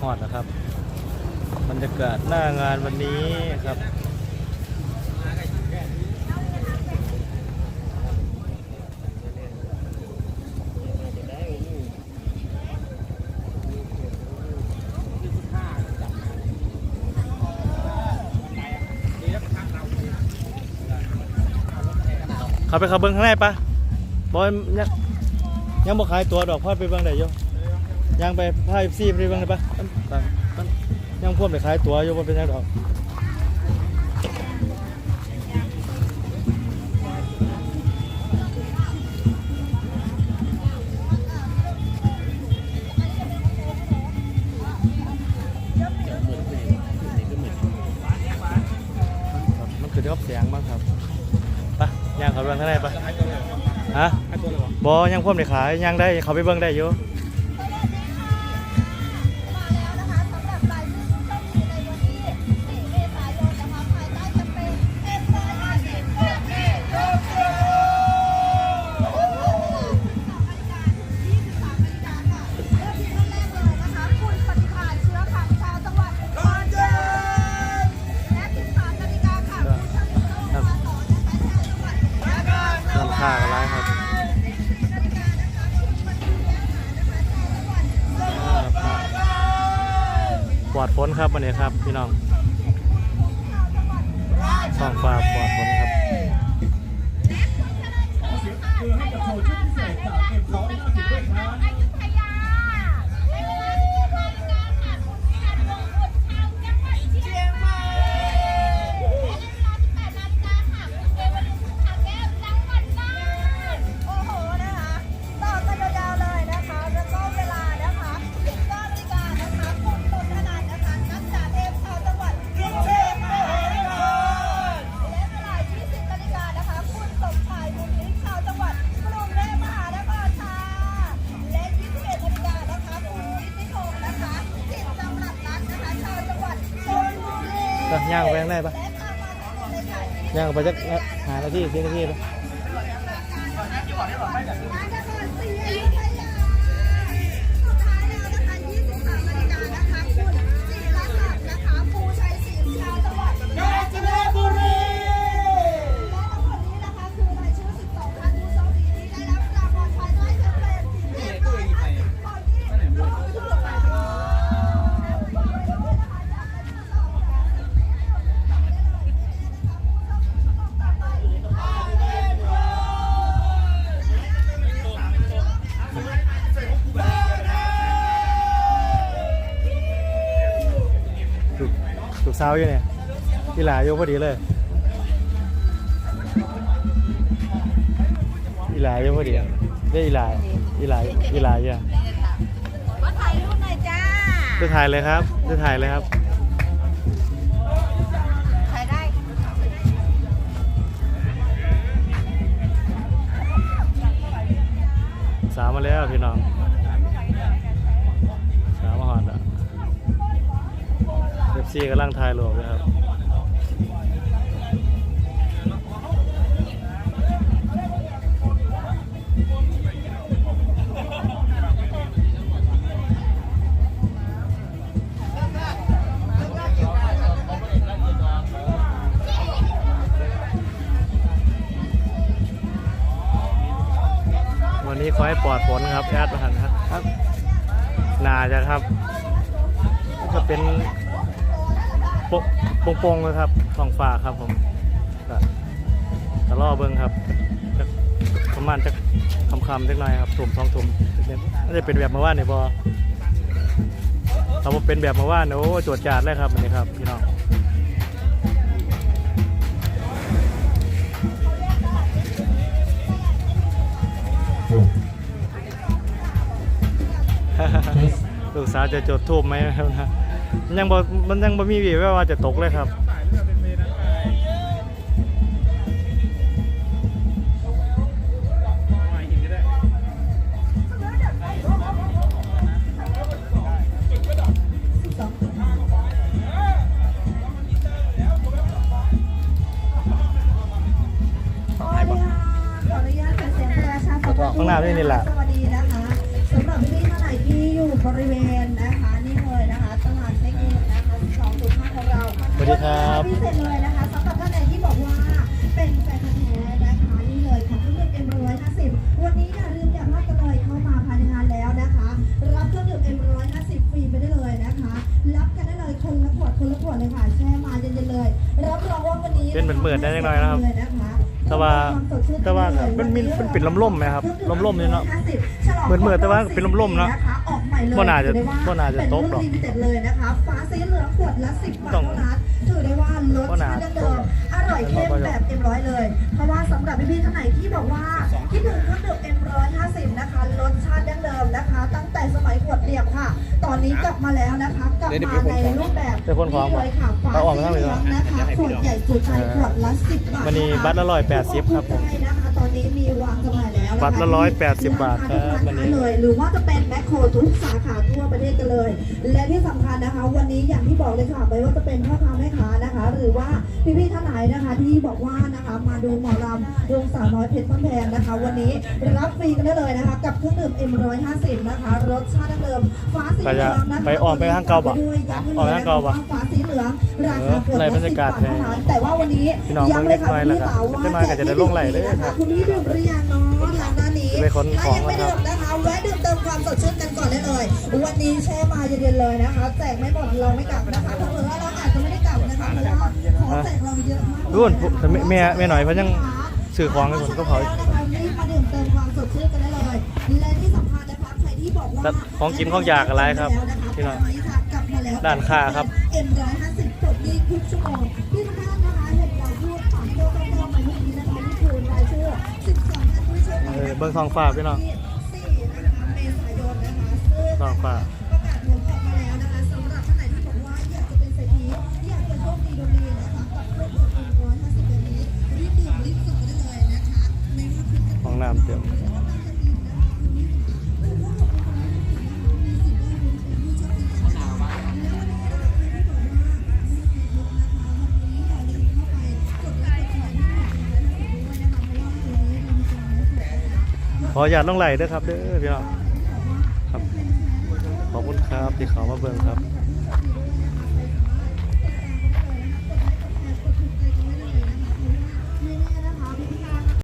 ฮอดนะครับบรรยากาศหน้างานวันนี้ครับเขาไปข้าเบิ้งข้างในปะบอยยังยังบ่ขายตัวดอกพอดไปบิ้งได้อ ยู่ยังไปพาเอฟซีไปเบิ้งได้ปะมันมันมันยังพ่วงไปขายตัวอยู่บ่เป็นยังดอกครับมันคือรอบเสียงบ้างครับไปย่างเขาเบิ้งข้างในปะฮะบอยังพ่วงไปขายยังได้เขาไปเบิ้งได้อยู่ลำ ฝนครับวันนี้ครับพี่น้องท้องฟ้าปลอดฝนครับโย่างไปข้างในปะและตามมาทั้งหมดเลยค่ะย่างไปจักหานาทีสินาทีปะร้านอาหารสีอยุธยาสุดท้ายแล้วนะ สาวอยู่เนี่ยอีหลาอยู่พอดีเลยอีหลาอยู่พอดีได้อีหลาอีหลาอีหลาอยู่มาถ่ายรูปหน่อยจ้าจะถ่ายเลยครับจะถ่ายเลยครับถ่ายได้สาวมาแล้วพี่น้องสาวมาหอดอะเอฟ ซีกำลังถ่ายรูปเลยครับวันนี้ขอให้ปลอดฝนครับแอดประหันครับครับ นาจะครับ ก็เป็น โปโป่งๆเลยครับท้องฟ้าครับผมก็ตะล่อเบิ้งครับจักประมาณจะคำๆจักหน่อยครับถุ่มสองถุ่มน่าจะเป็นแบบเมื่อวานนี่บอถ้าว่าเป็นแบบเมื่อวานโอ้จวดจาดเลยครับอันนี้ครับพี่น้องลูกสาวจะจดทูบไหมครับนะมัน ยังบ่มันยังบ่มีวีแววว่าจะตกเลยครับ ครับพิเศษเลยนะคะสำหรับท่านไหนที่บอกว่าเป็นแฟนพันธุ์แท้นะคะนี่เลยของเครื่องดื่มเอ็มร้อยห้าสิบวันนี้อย่าลืมอย่าพลาดกันเลยเข้ามาภายในงานแล้วนะคะรับเครื่องดื่มเอ็มร้อยห้าสิบฟรีไปได้เลยนะคะรับกันได้เลยคนละขวดคนละขวดเลยค่ะแช่มาเย็นๆเลยรับรองว่าวันนี้เป็นเหมือนๆได้จังหน่อยนะครับเลยนะคะแต่ว่าแต่ว่ามันมีมันเป็นล่มๆไหมครับล่มๆนี่เนาะเหมือนๆแต่ว่าเป็นล่มๆเนาะ ออกใหม่เลยบ่น่าจะถือได้ว่บ่น่าจะตกหรอกเป็นรุ่นลิมิเต็ดเลยนะคะฟ้าสีเหลืองขวดละ10บาทต้องเท่านั้นถือได้ว่ารสบ่น่าชาติเดิมๆอร่อยเข้มแบบเอ็มร้อยเลย เพราะว่าสำหรับพี่ๆท่านไหนที่บอกว่าคิดถึงเครื่องดื่มเอ็มร้อยห้าสิบนะคะรสชาติดั้งเดิมนะคะ ตั้งแต่สมัยขวดเดียบค่ะ ตอนนี้กลับมาแล้วนะคะกลับมาในรูปแบบเดี๋ยวคนของนี่เลยค่ะฟ้าเอาออกมาสีข้างเหเลยลืเหรอองนะคะขวดใหญ่จุใจขวดละ10บาทวันนี้บัตรละ180ครับผม ใช่นะ คะตอนนี้มีวางจำหน่ายแล้วนคบัตรละ180บาทครับวัวันนนี้นี้เลยหรือว่าจะเป็นแมคโครทุกสาขาทั่วประเทศกันเลย และที่สำคัญนะคะ วันนี้อย่างที่บอกเลยค่ะไม่ว่าจะเป็นพ่อค้าแม่ค้า นไหนนะคะที่บอกว่านะคะมาดูหมอลำดวงสาวน้อยเพชรบ้านแพงนะคะ วันนี้รับฟรีกันได้เลยนะคะ กับเครื่องดื่ม M150 นะคะรสชาติดั้งเดิมฟ้าสีเหลืองนะคะไปออกไปทางเก่าปะด้วยย้ำให้ออกไปทางเก่าปะฟ้าสีเหลืองราคาขวดเออไล่บรละรยากาศ10บาทเท่านั้นแต่ว่าวันนี้พี่น้องย้ำเลยค่ะเบิ่งเล็กน้อยแล้วก็พี่สาวว่าเล็กน้อยก็จะได้ลงไหลเลยครับคุณพี่ดื่มหรือยังเนาะทางด้านนี้ไปขนของถ้ายังไม่นะครับดื่มนะคะแวะดื่มเติมความสดชื่นกันก่อนได้เลย วันนี้แช่มาเย็นๆเลยนะคะแจกไม่หมดเราไม่กลับนะคะถ้าเผื่ ว่าของแจกเราเยอะมากรุ่นแต่แม่แม่แม่หน่อยเพิ่นยังซื้อของให้ผมก็พอแล้วนะคะรีบมาดื่มเติมความสดชื่นกันได้เลยและที่สำคัญนะคะใครที่บอกว่าแต่ของกินของอยากอะไรครับพี่น้องกลับมาแล้วด้านข้างครับเอ็มร้อยห้าสิบกดดีทุกชั่วโมงที่ทุกท่านนะคะเห็นเราพูดฝังโต้โต้โต้มาเมื่อกี้นะคะนี่คือรายชื่อ12ท่านผู้โชคดีเออเบิ่งท้องฟ้าพี่น้องที่4นะคะเมษายนนะคะซึ่งท้องฟ้า ขออย่าต้องไหลด้วยครับเด้อพี่น้องครับขอบคุณครับที่เขามาเบิ่งครับ